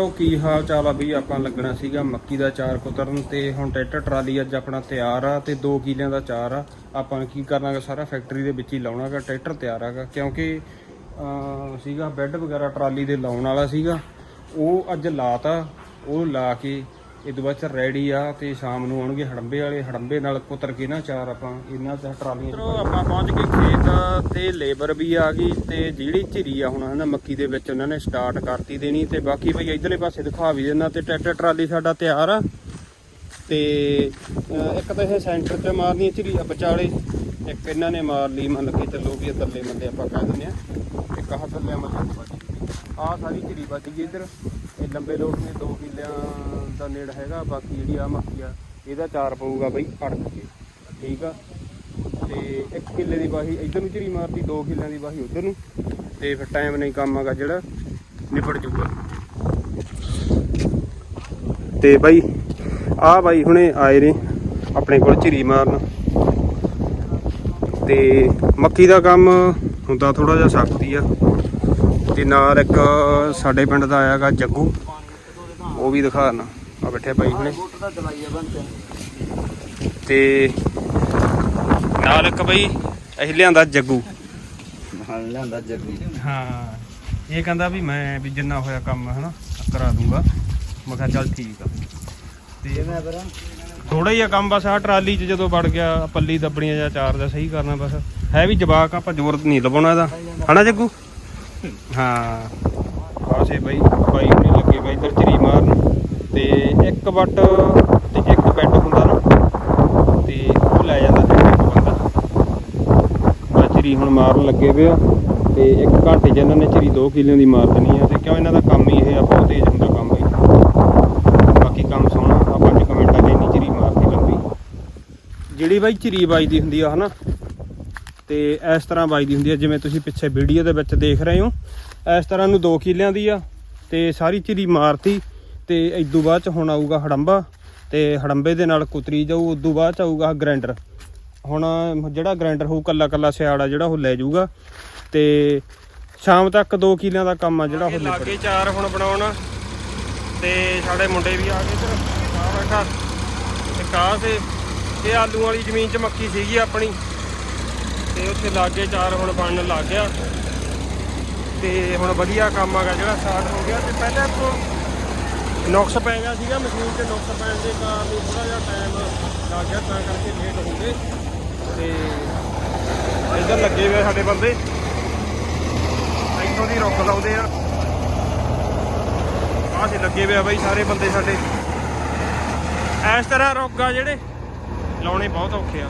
ਮਿੱਤਰੋ ਕੀ ਹਾਲ ਚਾਲ ਆ ਬਈ? ਆਪਾਂ ਲੱਗਣਾ ਸੀਗਾ ਮੱਕੀ ਦਾ ਚਾਰ ਕੁਤਰਨ ਤੇ ਹੁਣ ਟਰੈਕਟਰ, ਟਰਾਲੀ ਅੱਜ ਆਪਣਾ ਤਿਆਰ ਆ ਤੇ 2 ਕਿਲਿਆਂ ਦਾ ਚਾਰ ਆ। ਆਪਾਂ ਕੀ ਕਰਨਾਗਾ? ਸਾਰਾ ਫੈਕਟਰੀ ਦੇ ਵਿੱਚ ਹੀ ਲਾਉਣਾਗਾ, ਟਰੈਕਟਰ ਤਿਆਰ ਆਗਾ। ਕਿਉਂਕਿ ਸੀਗਾ ਬੈੱਡ ਵਗੈਰਾ ਟਰਾਲੀ ਦੇ ਲਾਉਣ ਵਾਲਾ ਸੀਗਾ। ਉਹ ਅੱਜ ਲਾਤਾ, ਉਹ ਲਾ ਕੇ ਇਹ ਤੋਂ ਬਾਅਦ ਚ ਰੈਡੀ ਆ ਤੇ ਸ਼ਾਮ ਨੂੰ ਆਉਣਗੇ ਹੜੰਬੇ ਵਾਲੇ। ਹੜੰਬੇ ਨਾਲ ਕੁਤਰ ਕੇ ਨਾ ਚਾਰ ਆਪਾਂ, ਇਹਨਾਂ ਦਾ ਟਰਾਲੀਆਂ ਚ ਆਪਾਂ ਪਹੁੰਚ ਗਏ ਖੇਤ ਤੇ ਲੇਬਰ ਵੀ ਆ ਗਈ ਤੇ ਜਿਹੜੀ ਝਿਰੀ ਆ ਹੁਣ, ਹਨਾ, ਮੱਕੀ ਦੇ ਵਿੱਚ ਉਹਨਾਂ ਨੇ ਸਟਾਰਟ ਕਰਤੀ ਦੇਣੀ ਤੇ ਬਾਕੀ ਬਈ ਇਧਰਲੇ ਪਾਸੇ ਦਿਖਾ ਵੀ ਦੇਣਾ ਤੇ ਟਰੈਕਟਰ, ਟਰਾਲੀ ਸਾਡਾ ਤਿਆਰ ਆ। ਤੇ ਇੱਕ ਤਾਂ ਇਹ ਸੈਂਟਰ ਤੇ ਮਾਰਨੀ ਝਿਰੀ, ਆ ਵਿਚਾਲੇ ਇੱਕ ਇਹਨਾਂ ਨੇ ਮਾਰ ਲਈ ਮੰਨ ਕੇ ਚੱਲੋ ਵੀ ਇਹ ਥੱਲੇ ਮੰਦੇ ਆਪਾਂ ਕਹਿ ਦਿੰਦੇ ਆ। ਇੱਕ ਆਹ ਥੱਲੇ ਮੰਦੇ ਬਚ ਆ ਸਾਰੀ ਝਿਰੀ ਬਚ ਗਈ ਇੱਧਰ। ਲੰਬੇ ਲੋਟ ਨੇ 2 ਕਿੱਲਿਆਂ ਦਾ ਨੇੜ ਹੈਗਾ, ਬਾਕੀ ਜਿਹੜੀ ਆ ਮੱਕੀ ਆ, ਇਹਦਾ ਚਾਰ ਪਊਗਾ ਬਈ ਅੜਕ ਕੇ। ਠੀਕ ਆ? ਤੇ 1 ਕਿੱਲੇ ਦੀ ਵਾਹੀ, ਇੱਧਰ ਨੂੰ ਝਿਰੀ ਮਾਰਦੀ 2 ਕਿੱਲਿਆਂ ਦੀ ਵਾਹੀ ਉੱਧਰ ਨੂੰ। ਤੇ ਫਿਰ ਟਾਈਮ ਨਹੀਂ ਕੰਮ ਆਗਾ ਜਿਹੜਾ ਨਿਪਟ ਜੂਗਾ ਤੇ ਬਾਈ ਆ ਬਾਈ ਹੁਣੇ ਆਏ ਨੇ, ਆਪਣੇ ਕੋਲ ਝਿਰੀ ਮਾਰਨ। ਤੇ ਮੱਕੀ ਦਾ ਕੰਮ ਹੁੰਦਾ ਥੋੜਾ ਜਿਹਾ ਸਖਤੀ ਆ। ਤੇ ਨਾਲ ਇੱਕ ਸਾਡੇ ਪਿੰਡ ਦਾ ਆਇਆਗਾ ਜੱਗੂ। ਉਹ ਵੀ ਦਿਖਾਣਾ ਆ ਬੈਠੇ ਬਾਈ ਹੁਣੇ। ਤੇ ਨਾਲ ਇੱਕ ਬਈ ਅਸੀਂ ਲਿਆਂਦਾ ਜੱਗੂ। ਹਾਂ ਲਿਆਂਦਾ ਜੱਗੀ। ਹਾਂ ਇਹ ਕਹਿੰਦਾ ਵੀ ਮੈਂ ਵੀ ਜਿੰਨਾ ਹੋਇਆ ਕੰਮ ਹਨਾ ਕਰਾ ਦੂੰਗਾ। ਮੈਂ ਕਿਹਾ ਚੱਲ ਠੀਕ ਆ। ਤੇ ਕਿਵੇਂ ਫਿਰ? ਥੋੜਾ ਹੀ ਆ ਕੰਮ ਬਸ ਆ ਟਰਾਲੀ 'ਚ ਜਦੋਂ ਵੜ ਗਿਆ ਪੱਲੀ ਦੱਬਣੀਆਂ ਜਾਂ ਚਾਰ ਦਾ ਸਹੀ ਕਰਨਾ ਬਸ। ਹੈ ਵੀ ਜਵਾਕ ਆਪਾਂ ਜ਼ੋਰ ਨਹੀਂ ਲਵਾਉਣਾ ਇਹਦਾ। ਹਨਾ ਜੱਗੂ? ਹਾਂ। ਪਾਸੇ ਬਾਈ ਬਾਈ ਹੁਣੇ ਲੱਗੇ ਬਾਈ ਇੱਧਰ ਚਰੀ ਮਾਰਨ ਤੇ ਇੱਕ ਵੱਟ ਤੇ ਇੱਕ ਬੈੱਡ ਹੁੰਦਾ ਨਾ, ਤੇ ਉਹ ਲੈ ਜਾਂਦਾ ਫਿਰ ਇੱਕ ਬੰਦਾ। ਬਾ ਚਰੀ ਹੁਣ ਮਾਰਨ ਲੱਗੇ ਪਿਆ ਤੇ ਇੱਕ ਘੰਟੇ 'ਚ ਇਹਨਾਂ ਨੇ ਚਰੀ 2 ਕਿਲਿਆਂ ਦੀ ਮਾਰ ਦੇਣੀ ਆ ਤੇ ਕਿਉਂ ਇਹਨਾਂ ਦਾ ਕੰਮ ਹੀ ਇਹ ਆ, ਬਹੁਤ ਤੇਜ਼ ਹੁੰਦਾ ਕੰਮ ਬਈ। ਬਾਕੀ ਕੰਮ ਸੋਹਣਾ, ਆਪਾਂ ਚ ਕਮੈਂਟਾਂ 'ਚ ਇੰਨੀ ਚਰੀ ਮਾਰਦੀ ਲੰਬੀ। ਜਿਹੜੀ ਬਾਈ ਚਰੀ ਵੱਜਦੀ ਹੁੰਦੀ ਆ ਹਨਾ, ਤੇ ਇਸ ਤਰ੍ਹਾਂ ਵੱਜਦੀ ਹੁੰਦੀ ਆ, ਜਿਵੇਂ ਤੁਸੀਂ ਪਿੱਛੇ ਵੀਡੀਓ ਦੇ ਵਿੱਚ ਦੇਖ ਰਹੇ ਹੋ ਇਸ ਤਰ੍ਹਾਂ ਨੂੰ 2 ਕਿੱਲਿਆਂ ਦੀ ਆ ਤੇ ਸਾਰੀ ਚਰੀ ਮਾਰਤੀ ਤੇ ਇਦੋਂ ਬਾਅਦ ਚ ਹੁਣ ਆਊਗਾ ਹੜੰਬਾ ਤੇ ਹੜੰਬੇ ਦੇ ਨਾਲ ਕੁਤਰੀ ਜਾਊ ਉਦੋਂ ਬਾਅਦ ਚ ਆਊਗਾ ਗ੍ਰਾਈਂਡਰ ਹੁਣ ਜਿਹੜਾ ਗ੍ਰਾਈਂਡਰ ਹੋਊ ਕੱਲਾ ਕੱਲਾ ਸਿਆੜਾ ਜਿਹੜਾ ਉਹ ਲੈ ਜਾਊਗਾ ਤੇ ਸ਼ਾਮ ਤੱਕ 2 ਕਿੱਲਿਆਂ ਦਾ ਕੰਮ ਆ ਜਿਹੜਾ ਉਹ ਲਾਗੇ ਚਾਰ ਹੁਣ ਬਣਾਉਣਾ ਤੇ ਸਾਡੇ ਮੁੰਡੇ ਵੀ ਆ ਗਏ ਇੱਧਰ ਆ ਬੈਠਾ ਤੇ ਕਾਹ ਤੇ ਇਹ ਆਲੂ ਵਾਲੀ ਜ਼ਮੀਨ 'ਚ ਮੱਕੀ ਸੀਗੀ ਆਪਣੀ। ਤੇ ਉੱਥੇ ਲਾਗੇ ਚਾਰ ਹੁਣ ਬਣਨ ਲੱਗ ਗਿਆ। ਤੇ ਹੁਣ ਵਧੀਆ ਕੰਮ ਆਗਾ ਜਿਹੜਾ ਸਟਾਰਟ ਹੋ ਗਿਆ ਤੇ ਪਹਿਲਾਂ ਤੋਂ ਨੁਕਸ ਪੈ ਗਿਆ ਸੀਗਾ, ਮਸ਼ੀਨ 'ਤੇ ਨੁਕਸ ਪੈਣ ਦੇ ਕਾਰਨ ਥੋੜਾ ਜਿਹਾ ਟਾਈਮ ਲੱਗ ਗਿਆ, ਤਾਂ ਕਰਕੇ ਲੇਟ ਹੋ ਗਏ। ਤੇ ਇੱਧਰ ਲੱਗੇ ਹੋਏ ਸਾਡੇ ਬੰਦੇ। ਇੱਥੋਂ ਦੀ ਰੁੱਖ ਲਾਉਂਦੇ ਆ। ਆਹ ਸੀ ਲੱਗੇ ਹੋਏ ਆ ਬਾਈ ਸਾਰੇ ਬੰਦੇ ਸਾਡੇ। ਇਸ ਤਰ੍ਹਾਂ ਰੁੱਖ ਆ ਜਿਹੜੇ, ਲਾਉਣੇ ਬਹੁਤ ਔਖੇ ਆ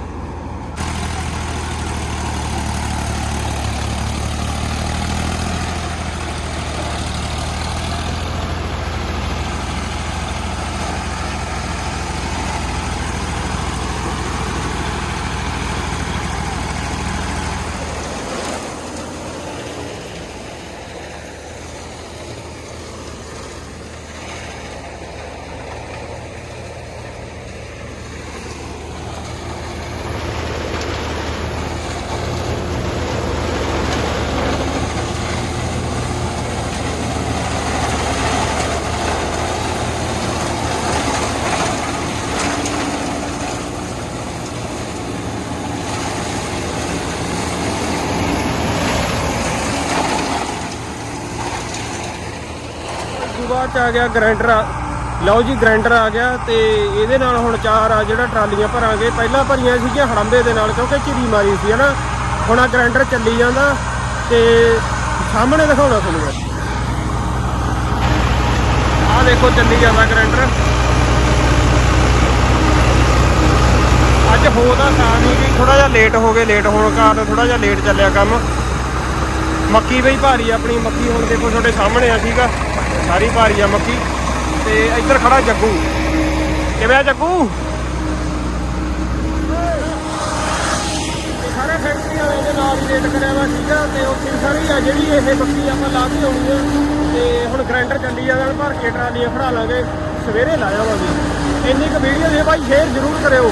ਤੋਂ ਬਾਅਦ ਚ ਆ ਗਿਆ ਗ੍ਰਾਈਂਡਰ ਲਓ ਜੀ ਗ੍ਰਾਈਂਡਰ ਆ ਗਿਆ ਤੇ ਇਹਦੇ ਨਾਲ ਹੁਣ ਚਾਰ ਆ ਜਿਹੜਾ ਟਰਾਲੀਆਂ ਭਰਾਂਗੇ। ਪਹਿਲਾਂ ਭਰੀਆਂ ਸੀਗੀਆਂ ਹੜੰਬੇ ਦੇ ਨਾਲ, ਕਿਉਂਕਿ ਚਿਰੀ ਮਾਰੀ ਸੀ, ਹਨਾ? ਹੁਣ ਆ ਗ੍ਰਾਈਂਡਰ ਚੱਲੀ ਜਾਂਦਾ ਤੇ ਸਾਹਮਣੇ ਦਿਖਾਉਣਾ ਤੁਹਾਨੂੰ ਮੈਂ। ਆਹ ਦੇਖੋ, ਚੱਲੀ ਜਾਂਦਾ ਗ੍ਰਾਈਂਡਰ ਅੱਜ ਹੋ ਤਾਂ ਤਾਂ ਨਹੀਂ ਵੀ ਥੋੜਾ ਜਿਹਾ ਲੇਟ ਹੋ ਗਏ ਲੇਟ ਹੋਣ ਕਾਰਨ ਥੋੜਾ ਜਿਹਾ ਲੇਟ ਚੱਲਿਆ ਕੰਮ। ਮੱਕੀ ਬਈ ਭਾਰੀ ਆਪਣੀ, ਮੱਕੀ ਹੁਣ ਦੇਖੋ ਤੁਹਾਡੇ ਸਾਹਮਣੇ ਆ, ਠੀਕ ਆ? ਸਾਰੀ ਭਾਰੀ ਆ ਮੱਕੀ। ਤੇ ਇੱਧਰ ਖੜਾ ਜੱਗੂ। ਕਿਵੇਂ ਆ ਜੱਗੂ? ਇਹ ਸਾਰੇ ਫੈਕਟਰੀ ਵਾਲੇ ਦੇ ਨਾਲ ਹੀ ਰੇਟ ਕਰਿਆ ਵਾ ਠੀਕ ਆ ਤੇ ਉੱਥੇ ਸਾਰੀ ਆ ਜਿਹੜੀ ਇਹ ਮੱਕੀ ਆਪਾਂ ਲਾ ਕੇ ਆਉਣੀ ਆ। ਤੇ ਹੁਣ ਗ੍ਰਾਈਂਡਰ ਚੱਲੀ ਆ ਜਾਣ ਭਰ ਕੇ ਟਰਾਲੀਆਂ ਫੜਾ ਲਾਂਗੇ। ਸਵੇਰੇ ਲਾ ਜਾਵਾਂਗੇ ਇੰਨੀ ਕੁ ਵੀਡੀਓ ਦੇ ਭਾਈ ਸ਼ੇਅਰ ਜ਼ਰੂਰ ਕਰਿਓ।